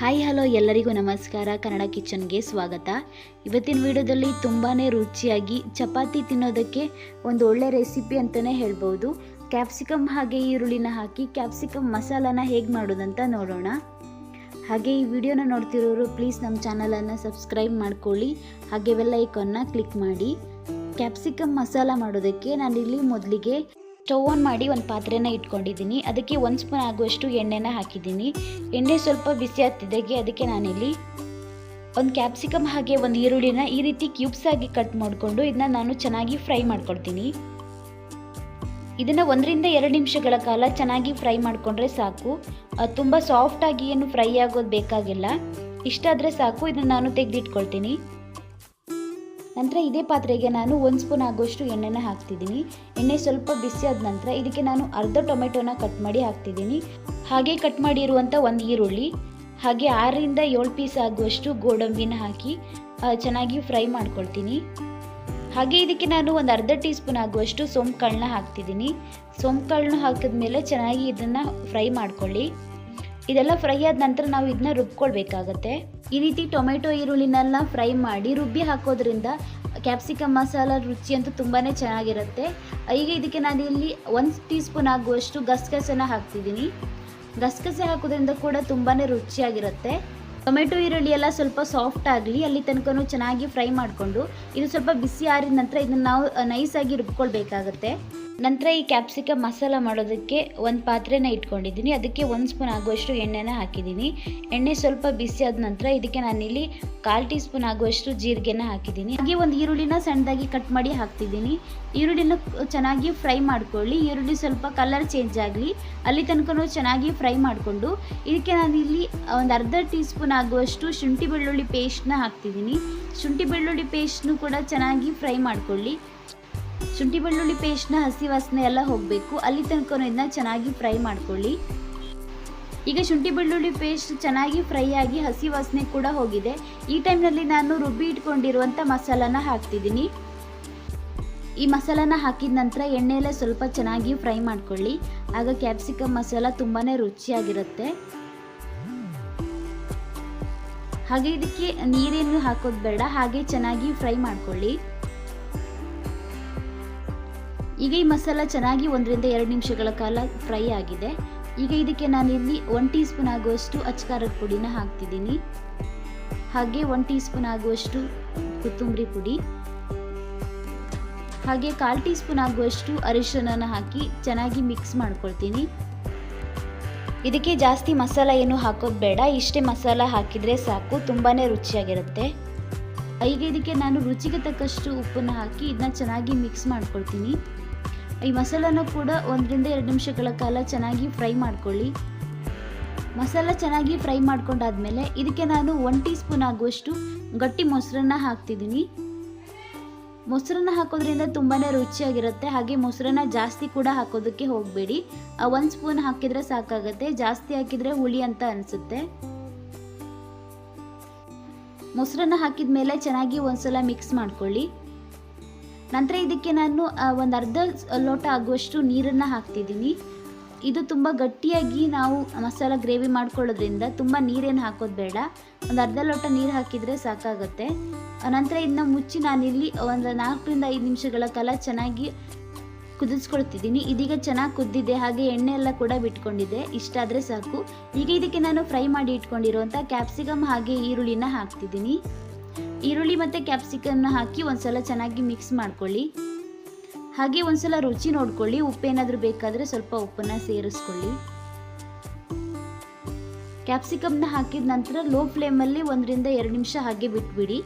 Hi hello ಎಲ್ಲರಿಗೂ ನಮಸ್ಕಾರ. ಕನ್ನಡ ಕಿಚನ್ಗೆ ಸ್ವಾಗತ. ಇವತ್ತಿನ ವಿಡಿಯೋದಲ್ಲಿ ತುಂಬಾ ರುಚಿಯಾಗಿ ಚಪಾತಿ ತಿನ್ನೋದಕ್ಕೆ ಒಂದು ಒಳ್ಳೆ ರೆಸಿಪಿ ಅಂತಲೇ ಹೇಳ್ಬೋದು. ಕ್ಯಾಪ್ಸಿಕಮ್ ಹಾಗೆ ಈರುಳ್ಳಿನ ಹಾಕಿ ಕ್ಯಾಪ್ಸಿಕಮ್ ಮಸಾಲಾನ ಹೇಗೆ ಮಾಡೋದಂತ ನೋಡೋಣ. ಹಾಗೆ ಈ ವಿಡಿಯೋನ ನೋಡ್ತಿರೋರು ಪ್ಲೀಸ್ ನಮ್ಮ ಚಾನಲನ್ನು ಸಬ್ಸ್ಕ್ರೈಬ್ ಮಾಡ್ಕೊಳ್ಳಿ. ಹಾಗೆ ಬೆಲ್ ಐಕಾನ್ನ ಕ್ಲಿಕ್ ಮಾಡಿ. ಕ್ಯಾಪ್ಸಿಕಮ್ ಮಸಾಲ ಮಾಡೋದಕ್ಕೆ ನಾನಿಲ್ಲಿ ಮೊದಲಿಗೆ ಸ್ಟವ್ ಆನ್ ಮಾಡಿ ಒಂದು ಪಾತ್ರೆನ ಇಟ್ಕೊಂಡಿದ್ದೀನಿ. ಅದಕ್ಕೆ ಒಂದು ಸ್ಪೂನ್ ಆಗುವಷ್ಟು ಎಣ್ಣೆನ ಹಾಕಿದ್ದೀನಿ. ಎಣ್ಣೆ ಸ್ವಲ್ಪ ಬಿಸಿ ಆಗ್ತಿದ್ದಾಗೆ ಅದಕ್ಕೆ ನಾನಿಲ್ಲಿ ಒಂದು ಕ್ಯಾಪ್ಸಿಕಮ್ ಹಾಗೆ ಒಂದು ಈರುಳ್ಳಿನ ಈ ರೀತಿ ಕ್ಯೂಬ್ಸ್ ಆಗಿ ಕಟ್ ಮಾಡಿಕೊಂಡು ಇದನ್ನ ನಾನು ಚೆನ್ನಾಗಿ ಫ್ರೈ ಮಾಡ್ಕೊಳ್ತೀನಿ ಇದನ್ನು ಒಂದರಿಂದ ಎರಡು ನಿಮಿಷಗಳ ಕಾಲ ಚೆನ್ನಾಗಿ ಫ್ರೈ ಮಾಡಿಕೊಂಡ್ರೆ ಸಾಕು. ತುಂಬ ಸಾಫ್ಟಾಗಿ ಏನು ಫ್ರೈ ಆಗೋದು ಬೇಕಾಗಿಲ್ಲ. ಇಷ್ಟಾದರೆ ಸಾಕು. ಇದನ್ನು ನಾನು ತೆಗೆದಿಟ್ಕೊಳ್ತೀನಿ. ನಂತರ ಇದೇ ಪಾತ್ರೆಗೆ ನಾನು ಒಂದು ಸ್ಪೂನ್ ಆಗುವಷ್ಟು ಎಣ್ಣೆನ ಹಾಕ್ತಿದ್ದೀನಿ. ಎಣ್ಣೆ ಸ್ವಲ್ಪ ಬಿಸಿ ಆದ ನಂತರ ಇದಕ್ಕೆ ನಾನು ಅರ್ಧ ಟೊಮೆಟೊನ ಕಟ್ ಮಾಡಿ ಹಾಕ್ತಿದ್ದೀನಿ. ಹಾಗೆ ಕಟ್ ಮಾಡಿರುವಂಥ ಒಂದು ಈರುಳ್ಳಿ, ಹಾಗೆ ಆರರಿಂದ ಏಳು ಪೀಸ್ ಆಗುವಷ್ಟು ಗೋಡಂಬಿನ ಹಾಕಿ ಚೆನ್ನಾಗಿ ಫ್ರೈ ಮಾಡ್ಕೊಳ್ತೀನಿ. ಹಾಗೆ ಇದಕ್ಕೆ ನಾನು ಒಂದು ಅರ್ಧ ಟೀ ಸ್ಪೂನ್ ಆಗುವಷ್ಟು ಸೋಂಪು ಕಾಳನ್ನ ಹಾಕ್ತಿದ್ದೀನಿ. ಸೋಂಪು ಹಾಕಿದ ಹಾಕಿದ್ಮೇಲೆ ಚೆನ್ನಾಗಿ ಇದನ್ನು ಫ್ರೈ ಮಾಡ್ಕೊಳ್ಳಿ. ಇದೆಲ್ಲ ಫ್ರೈ ಆದ ನಂತರ ನಾವು ಇದನ್ನ ರುಬ್ಕೊಳ್ಬೇಕಾಗತ್ತೆ. ಈ ರೀತಿ ಟೊಮೆಟೊ ಈರುಳ್ಳಿನೆಲ್ಲ ಫ್ರೈ ಮಾಡಿ ರುಬ್ಬಿ ಹಾಕೋದ್ರಿಂದ ಕ್ಯಾಪ್ಸಿಕಮ್ ಮಸಾಲ ರುಚಿ ಅಂತೂ ತುಂಬಾ ಚೆನ್ನಾಗಿರುತ್ತೆ. ಈಗ ಇದಕ್ಕೆ ನಾನು ಇಲ್ಲಿ ಒಂದು ಟೀ ಸ್ಪೂನ್ ಆಗುವಷ್ಟು ಗಸಗಸೆನ ಹಾಕ್ತಿದ್ದೀನಿ. ಗಸಗಸೆ ಹಾಕೋದ್ರಿಂದ ಕೂಡ ತುಂಬಾ ರುಚಿಯಾಗಿರುತ್ತೆ. ಟೊಮೆಟೊ ಈರುಳ್ಳಿ ಎಲ್ಲ ಸ್ವಲ್ಪ ಸಾಫ್ಟ್ ಆಗಲಿ, ಅಲ್ಲಿ ತನಕ ಚೆನ್ನಾಗಿ ಫ್ರೈ ಮಾಡಿಕೊಂಡು, ಇದು ಸ್ವಲ್ಪ ಬಿಸಿ ಆರಿದ ನಂತರ ಇದನ್ನು ನಾವು ನೈಸಾಗಿ ರುಬ್ಕೊಳ್ಬೇಕಾಗತ್ತೆ. ನಂತರ ಈ ಕ್ಯಾಪ್ಸಿಕಮ್ ಮಸಾಲ ಮಾಡೋದಕ್ಕೆ ಒಂದು ಪಾತ್ರೆನ ಇಟ್ಕೊಂಡಿದ್ದೀನಿ. ಅದಕ್ಕೆ ಒಂದು ಸ್ಪೂನ್ ಆಗುವಷ್ಟು ಎಣ್ಣೆನ ಹಾಕಿದ್ದೀನಿ. ಎಣ್ಣೆ ಸ್ವಲ್ಪ ಬಿಸಿ ಆದ ನಂತರ ಇದಕ್ಕೆ ನಾನಿಲ್ಲಿ ಕಾಲು ಟೀ ಸ್ಪೂನ್ ಆಗುವಷ್ಟು ಜೀರಿಗೆನ ಹಾಕಿದ್ದೀನಿ. ಹಾಗೆ ಒಂದು ಈರುಳ್ಳಿನ ಸಣ್ಣದಾಗಿ ಕಟ್ ಮಾಡಿ ಹಾಕ್ತಿದ್ದೀನಿ. ಈರುಳ್ಳಿನ ಚೆನ್ನಾಗಿ ಫ್ರೈ ಮಾಡ್ಕೊಳ್ಳಿ. ಈರುಳ್ಳಿ ಸ್ವಲ್ಪ ಕಲರ್ ಚೇಂಜ್ ಆಗಲಿ. ಅಲ್ಲಿ ತನಕನೂ ಚೆನ್ನಾಗಿ ಫ್ರೈ ಮಾಡಿಕೊಂಡು ಇದಕ್ಕೆ ನಾನಿಲ್ಲಿ ಒಂದು ಅರ್ಧ ಟೀ ಸ್ಪೂನ್ ಆಗುವಷ್ಟು ಶುಂಠಿ ಬೆಳ್ಳುಳ್ಳಿ ಪೇಸ್ಟ್ನ ಹಾಕ್ತಿದ್ದೀನಿ. ಶುಂಠಿ ಬೆಳ್ಳುಳ್ಳಿ ಪೇಸ್ಟ್ನು ಕೂಡ ಚೆನ್ನಾಗಿ ಫ್ರೈ ಮಾಡ್ಕೊಳ್ಳಿ. ಶುಂಠಿ ಬೆಳ್ಳುಳ್ಳಿ ಪೇಸ್ಟ್ನ ಹಸಿ ವಾಸನೆ ಎಲ್ಲ ಹೋಗಬೇಕು. ಅಲ್ಲಿ ತನಕ ಇದನ್ನ ಚೆನ್ನಾಗಿ ಫ್ರೈ ಮಾಡ್ಕೊಳ್ಳಿ. ಈಗ ಶುಂಠಿ ಬೆಳ್ಳುಳ್ಳಿ ಪೇಸ್ಟ್ ಚೆನ್ನಾಗಿ ಫ್ರೈ ಆಗಿ ಹಸಿ ವಾಸನೆ ಕೂಡ ಹೋಗಿದೆ. ಈ ಟೈಮ್ನಲ್ಲಿ ನಾನು ರುಬ್ಬಿ ಇಟ್ಕೊಂಡಿರುವಂಥ ಮಸಾಲಾನ ಹಾಕ್ತಿದ್ದೀನಿ. ಈ ಮಸಾಲಾನ ಹಾಕಿದ ನಂತರ ಎಣ್ಣೆಯಲ್ಲೇ ಸ್ವಲ್ಪ ಚೆನ್ನಾಗಿ ಫ್ರೈ ಮಾಡ್ಕೊಳ್ಳಿ. ಆಗ ಕ್ಯಾಪ್ಸಿಕಮ್ ಮಸಾಲ ತುಂಬಾ ರುಚಿಯಾಗಿರುತ್ತೆ. ಹಾಗೆ ಇದಕ್ಕೆ ನೀರೇನು ಹಾಕೋದು ಬೇಡ, ಹಾಗೆ ಚೆನ್ನಾಗಿ ಫ್ರೈ ಮಾಡ್ಕೊಳ್ಳಿ. ಈಗ ಈ ಮಸಾಲ ಚೆನ್ನಾಗಿ ಒಂದರಿಂದ ಎರಡು ನಿಮಿಷಗಳ ಕಾಲ ಫ್ರೈ ಆಗಿದೆ. ಈಗ ಇದಕ್ಕೆ ನಾನಿಲ್ಲಿ ಒನ್ ಟೀ ಸ್ಪೂನ್ ಆಗುವಷ್ಟು ಅಚ್ಕಾರದ ಪುಡಿನ ಹಾಕ್ತಿದ್ದೀನಿ. ಹಾಗೆ ಒನ್ ಟೀ ಸ್ಪೂನ್ ಆಗುವಷ್ಟು ಕೊತ್ತಂಬರಿ ಪುಡಿ. ಹಾಗೆ ಕಾಲು ಟೀ ಸ್ಪೂನ್ ಆಗುವಷ್ಟು ಅರಿಶಿನ ಹಾಕಿ ಚೆನ್ನಾಗಿ ಮಿಕ್ಸ್ ಮಾಡ್ಕೊಳ್ತೀನಿ. ಇದಕ್ಕೆ ಜಾಸ್ತಿ ಮಸಾಲ ಏನು ಹಾಕೋದು ಬೇಡ. ಇಷ್ಟೇ ಮಸಾಲ ಹಾಕಿದರೆ ಸಾಕು ತುಂಬಾ ರುಚಿಯಾಗಿರುತ್ತೆ. ಈಗ ಇದಕ್ಕೆ ನಾನು ರುಚಿಗೆ ತಕ್ಕಷ್ಟು ಉಪ್ಪನ್ನು ಹಾಕಿ ಇದನ್ನ ಚೆನ್ನಾಗಿ ಮಿಕ್ಸ್ ಮಾಡ್ಕೊಳ್ತೀನಿ. ಈ ಮಸಾಲನ ಕೂಡ ಒಂದರಿಂದ ಎರಡು ನಿಮಿಷಗಳ ಕಾಲ ಚೆನ್ನಾಗಿ ಫ್ರೈ ಮಾಡ್ಕೊಳ್ಳಿ. ಮಸಾಲ ಚೆನ್ನಾಗಿ ಫ್ರೈ ಮಾಡ್ಕೊಂಡಾದ್ಮೇಲೆ ಇದಕ್ಕೆ ನಾನು ಒನ್ ಟೀ ಸ್ಪೂನ್ ಆಗುವಷ್ಟು ಗಟ್ಟಿ ಮೊಸರನ್ನ ಹಾಕ್ತಿದ್ದೀನಿ. ಮೊಸರನ್ನ ಹಾಕೋದ್ರಿಂದ ತುಂಬಾ ರುಚಿಯಾಗಿರುತ್ತೆ. ಹಾಗೆ ಮೊಸರನ್ನ ಜಾಸ್ತಿ ಕೂಡ ಹಾಕೋದಕ್ಕೆ ಹೋಗಬೇಡಿ. ಒಂದು ಸ್ಪೂನ್ ಹಾಕಿದರೆ ಸಾಕಾಗುತ್ತೆ. ಜಾಸ್ತಿ ಹಾಕಿದರೆ ಹುಳಿ ಅಂತ ಅನಿಸುತ್ತೆ. ಮೊಸರನ್ನ ಹಾಕಿದ ಮೇಲೆ ಚೆನ್ನಾಗಿ ಒಂದ್ಸಲ ಮಿಕ್ಸ್ ಮಾಡ್ಕೊಳ್ಳಿ. ನಂತರ ಇದಕ್ಕೆ ನಾನು ಒಂದು ಅರ್ಧ ಲೋಟ ಆಗುವಷ್ಟು ನೀರನ್ನು ಹಾಕ್ತಿದ್ದೀನಿ. ಇದು ತುಂಬ ಗಟ್ಟಿಯಾಗಿ ನಾವು ಮಸಾಲ ಗ್ರೇವಿ ಮಾಡ್ಕೊಳ್ಳೋದ್ರಿಂದ ತುಂಬ ನೀರೇನು ಹಾಕೋದು ಬೇಡ. ಒಂದು ಅರ್ಧ ಲೋಟ ನೀರು ಹಾಕಿದರೆ ಸಾಕಾಗುತ್ತೆ. ನಂತರ ಇದನ್ನ ಮುಚ್ಚಿ ನಾನಿಲ್ಲಿ ಒಂದು ನಾಲ್ಕರಿಂದ ಐದು ನಿಮಿಷಗಳ ಕಾಲ ಚೆನ್ನಾಗಿ ಕುದಿಸ್ಕೊಳ್ತಿದ್ದೀನಿ. ಇದೀಗ ಚೆನ್ನಾಗಿ ಕುದ್ದಿದೆ, ಹಾಗೆ ಎಣ್ಣೆ ಎಲ್ಲ ಕೂಡ ಬಿಟ್ಕೊಂಡಿದೆ. ಇಷ್ಟಾದರೆ ಸಾಕು. ಈಗ ಇದಕ್ಕೆ ನಾನು ಫ್ರೈ ಮಾಡಿ ಇಟ್ಕೊಂಡಿರುವಂಥ ಕ್ಯಾಪ್ಸಿಕಮ್ ಹಾಗೆ ಈರುಳ್ಳಿನ ಹಾಕ್ತಿದ್ದೀನಿ. ಈರುಳ್ಳಿ ಮತ್ತು ಕ್ಯಾಪ್ಸಿಕಮ್ನ ಹಾಕಿ ಒಂದ್ಸಲ ಚೆನ್ನಾಗಿ ಮಿಕ್ಸ್ ಮಾಡ್ಕೊಳ್ಳಿ. ಹಾಗೆ ಒಂದ್ಸಲ ರುಚಿ ನೋಡ್ಕೊಳ್ಳಿ. ಉಪ್ಪೇನಾದರೂ ಬೇಕಾದರೆ ಸ್ವಲ್ಪ ಉಪ್ಪನ್ನು ಸೇರಿಸ್ಕೊಳ್ಳಿ. ಕ್ಯಾಪ್ಸಿಕಮ್ನ ಹಾಕಿದ ನಂತರ ಲೋ ಫ್ಲೇಮಲ್ಲಿ ಒಂದರಿಂದ ಎರಡು ನಿಮಿಷ ಹಾಗೆ ಬಿಟ್ಬಿಡಿ.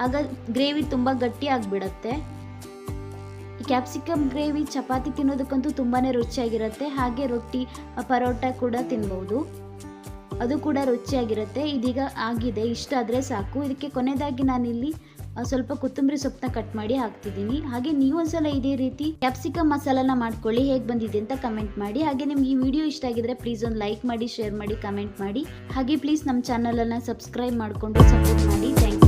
ಆಗ ಗ್ರೇವಿ ತುಂಬ ಗಟ್ಟಿ ಆಗಿಬಿಡತ್ತೆ. ಈ ಕ್ಯಾಪ್ಸಿಕಮ್ ಗ್ರೇವಿ ಚಪಾತಿ ತಿನ್ನೋದಕ್ಕಂತೂ ತುಂಬಾ ರುಚಿಯಾಗಿರುತ್ತೆ. ಹಾಗೆ ರೊಟ್ಟಿ, ಪರೋಟ ಕೂಡ ತಿನ್ಬೋದು. ಅದು ಕೂಡ ರುಚಿಯಾಗಿರುತ್ತೆ. ಇದೀಗ ಆಗಿದೆ. ಇಷ್ಟ ಆದರೆ ಸಾಕು. ಇದಕ್ಕೆ ಕೊನೆಯದಾಗಿ ನಾನಿಲ್ಲಿ ಸ್ವಲ್ಪ ಕೊತ್ತಂಬರಿ ಸೊಪ್ಪನ್ನ ಕಟ್ ಮಾಡಿ ಹಾಕ್ತಿದ್ದೀನಿ. ಹಾಗೆ ನೀವು ಒಂದ್ಸಲ ಇದೇ ರೀತಿ ಕ್ಯಾಪ್ಸಿಕಮ್ ಮಸಾಲಾನ ಮಾಡ್ಕೊಳ್ಳಿ. ಹೇಗೆ ಬಂದಿದೆ ಅಂತ ಕಮೆಂಟ್ ಮಾಡಿ. ಹಾಗೆ ನಿಮ್ಗೆ ಈ ವಿಡಿಯೋ ಇಷ್ಟ ಆಗಿದ್ರೆ ಪ್ಲೀಸ್ ಒಂದು ಲೈಕ್ ಮಾಡಿ ಶೇರ್ ಮಾಡಿ ಕಮೆಂಟ್ ಮಾಡಿ. ಹಾಗೆ ಪ್ಲೀಸ್ ನಮ್ಮ ಚಾನಲನ್ನು ಸಬ್ಸ್ಕ್ರೈಬ್ ಮಾಡಿಕೊಂಡು ಸಪೋರ್ಟ್ ಮಾಡಿ. Thank you